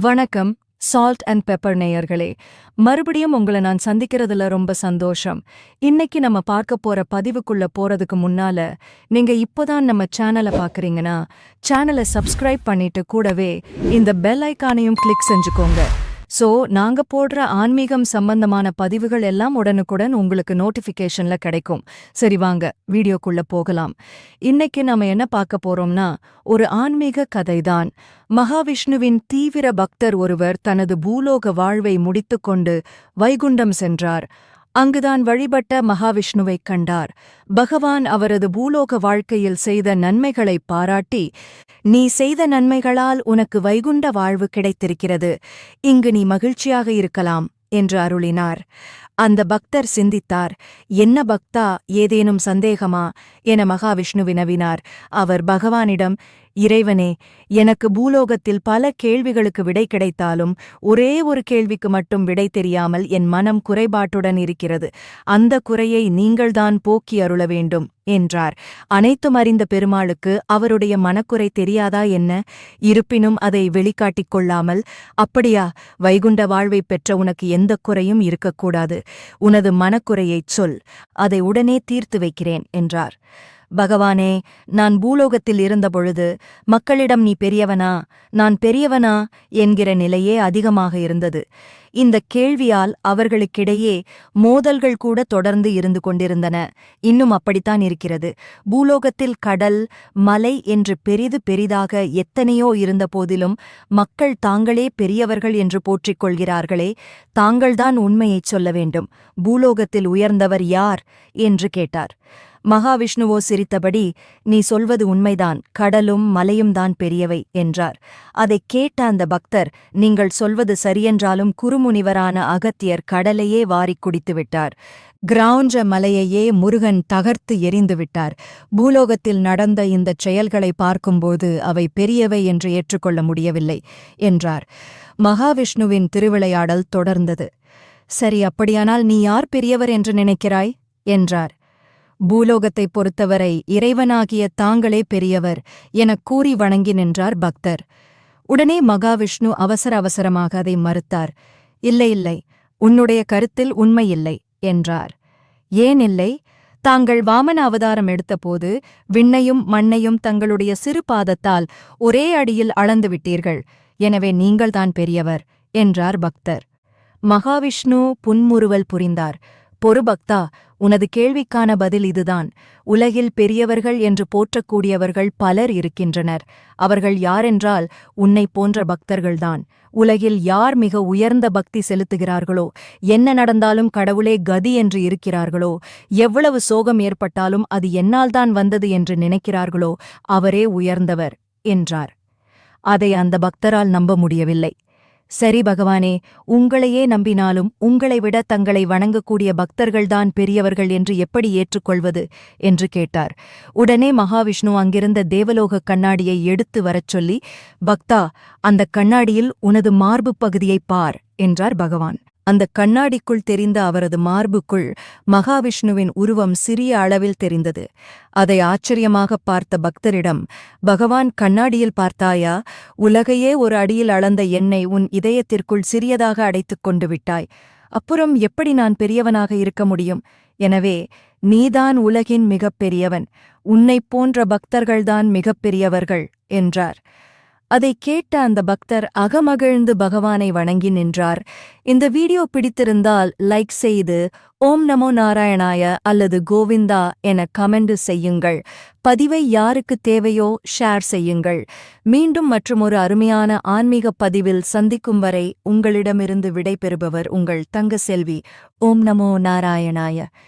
வணக்கம் salt and pepper நேயர்களே. மறுபடியும் உங்களை நான் சந்திக்கிறதுல ரொம்ப சந்தோஷம். இன்னைக்கு நம்ம பார்க்க போற பதிவுக்குள்ள போறதுக்கு முன்னால நீங்க இப்போதான் நம்ம சேனலை பாக்குறீங்கன்னா சேனலை சப்ஸ்கிரைப் பண்ணிட்டு கூடவே இந்த பெல் ஐக்கானையும் கிளிக் செஞ்சுக்கோங்க. சோ நாங்க போடுற ஆன்மீகம் சம்பந்தமான பதிவுகள் எல்லாம் உடனுக்குடன் உங்களுக்கு நோட்டிஃபிகேஷன்ல கிடைக்கும். சரி வாங்க வீடியோக்குள்ள போகலாம். இன்னைக்கு நாம என்ன பார்க்க போறோம்னா ஒரு ஆன்மீக கதைதான். மகாவிஷ்ணுவின் தீவிர பக்தர் ஒருவர் தனது பூலோக வாழ்வை முடித்துக்கொண்டு வைகுண்டம் சென்றார். அங்குதான் வழிபட்ட மகாவிஷ்ணுவைக் கண்டார். பகவான் அவரது பூலோக வாழ்க்கையில் செய்த நன்மைகளைப் பாராட்டி நீ செய்த நன்மைகளால் உனக்கு வைகுண்ட வாழ்வு கிடைத்திருக்கிறது. இங்கு நீ மகிழ்ச்சியாக இருக்கலாம் என்று அருளினார். அந்த பக்தர் சிந்தித்தார். என்ன பக்தா? ஏதேனும் சந்தேகமா? என மகாவிஷ்ணு வினவினார் அவர் பகவானிடம் இறைவனே எனக்கு பூலோகத்தில் பல கேள்விகளுக்கு விடை கிடைத்தாலும் ஒரே ஒரு கேள்விக்கு மட்டும் விடை தெரியாமல் என் மனம் குறைபாட்டுடன் இருக்கிறது. அந்த குறையை நீங்கள்தான் போக்கி அருள வேண்டும் என்றார். அனைத்தும் அறிந்த பெருமாளுக்கு அவருடைய மனக்குறை தெரியாதா என்ன? இருப்பினும் அதை வெளிக்காட்டிக் கொள்ளாமல் அப்படியா வைகுண்ட வாழ்வைப் பெற்ற உனக்கு எந்த குறையும் இருக்கக்கூடாது. உனது மனக்குறையைச் சொல். அதை உடனே தீர்த்து வைக்கிறேன் என்றார். பகவானே நான் பூலோகத்தில் இருந்தபொழுது மக்களிடம் நீ பெரியவனா? நான் பெரியவனா? என்கிற நிலையே அதிகமாக இருந்தது. இந்த கேள்வியால் அவர்களுக்கிடையே மோதல்கள் கூட தொடர்ந்து இருந்து கொண்டிருந்தன. இன்னும் அப்படித்தான் இருக்கிறது. பூலோகத்தில் கடல் மலை என்று பெரிது பெரிதாக எத்தனையோ இருந்த போதிலும் மக்கள் தாங்களே பெரியவர்கள் என்று போற்றிக் கொள்கிறார்களே தாங்கள்தான் உண்மையைச் சொல்ல வேண்டும். பூலோகத்தில் உயர்ந்தவர் யார்? என்று கேட்டார். மகாவிஷ்ணுவோ சிரித்தபடி நீ சொல்வது உண்மைதான் கடலும் மலையும் தான் பெரியவை என்றார். அதைக் கேட்ட அந்த பக்தர் நீங்கள் சொல்வது சரியென்றாலும் குறுமுனிவரான அகத்தியர் கடலையே வாரிக் குடித்துவிட்டார். கிரௌஞ்ச மலையையே முருகன் தகர்த்து எரிந்துவிட்டார். பூலோகத்தில் நடந்த இந்தச் செயல்களை பார்க்கும்போது அவை பெரியவை என்று ஏற்றுக்கொள்ள முடியவில்லை என்றார். மகாவிஷ்ணுவின் திருவிளையாடல் தொடர்ந்தது. சரி அப்படியானால் நீ யார் பெரியவர் என்று நினைக்கிறாய்? என்றார். பூலோகத்தைப் பொறுத்தவரை இறைவனாகிய தாங்களே பெரியவர் எனக் கூறி வணங்கி நின்றார் பக்தர். உடனே மகாவிஷ்ணு அவசர அவசரமாக அதை மறுத்தார். இல்லை இல்லை உன்னுடைய கருத்தில் உண்மையில்லை என்றார். ஏன் இல்லை? தாங்கள் வாமன அவதாரம் எடுத்தபோது விண்ணையும் மண்ணையும் தங்களுடைய சிறு பாதத்தால் ஒரே அடியில் அளந்து விட்டீர்கள். எனவே நீங்கள்தான் பெரியவர் என்றார் பக்தர். மகாவிஷ்ணு புன்முறுவல் புரிந்தார். பொறுபக்தா உனது கேள்விக்கான பதில் இதுதான். உலகில் பெரியவர்கள் என்று போற்றக்கூடியவர்கள் பலர் இருக்கின்றனர். அவர்கள் யாரென்றால் உன்னைப் போன்ற பக்தர்கள்தான். உலகில் யார் மிக உயர்ந்த பக்தி செலுத்துகிறார்களோ என்ன நடந்தாலும் கடவுளே கதி என்று இருக்கிறார்களோ எவ்வளவு சோகம் ஏற்பட்டாலும் அது என்னால்தான் வந்தது என்று நினைக்கிறார்களோ அவரே உயர்ந்தவர் என்றார். அதை அந்த பக்தரால் நம்ப முடியவில்லை. சரி பகவானே உங்களையே நம்பினாலும் உங்களை விட தங்களை வணங்கக்கூடிய பக்தர்கள்தான் பெரியவர்கள் என்று எப்படி ஏற்றுக்கொள்வது? என்று கேட்டார். உடனே மகாவிஷ்ணு அங்கிருந்த தேவலோக கண்ணாடியை எடுத்து வரச் சொல்லி பக்தா அந்த கண்ணாடியில் உனது மார்புப் பகுதியைப் பார் என்றார் பகவான். அந்த கண்ணாடிக்குள் தெரிந்த அவரது மார்புக்குள் மகாவிஷ்ணுவின் உருவம் சிறிய அளவில் தெரிந்தது. அதை ஆச்சரியமாகப் பார்த்த பக்தரிடம் பகவான் கண்ணாடியில் பார்த்தாயா? உலகையே ஒரு அடியில் அளந்த என்னை உன் இதயத்திற்குள் சிறியதாக அடைத்துக் கொண்டு விட்டாய். அப்புறம் எப்படி நான் பெரியவனாக இருக்க முடியும்? எனவே நீதான் உலகின் மிகப் பெரியவன். உன்னைப் போன்ற பக்தர்கள்தான் மிகப் பெரியவர்கள் என்றார். அதை கேட்ட அந்த பக்தர் அகமகிழ்ந்து பகவானை வணங்கி நின்றார். இந்த வீடியோ பிடித்திருந்தால் லைக் செய்து ஓம் நமோ நாராயணாய அல்லது கோவிந்தா என கமெண்ட் செய்யுங்கள். பதிவை யாருக்கு தேவையோ ஷேர் செய்யுங்கள். மீண்டும் மற்றும் ஒரு அருமையான ஆன்மீக பதிவில் சந்திக்கும் வரை உங்களிடமிருந்து விடைபெறுபவர் உங்கள் தங்க செல்வி ஓம் நமோ நாராயணாய.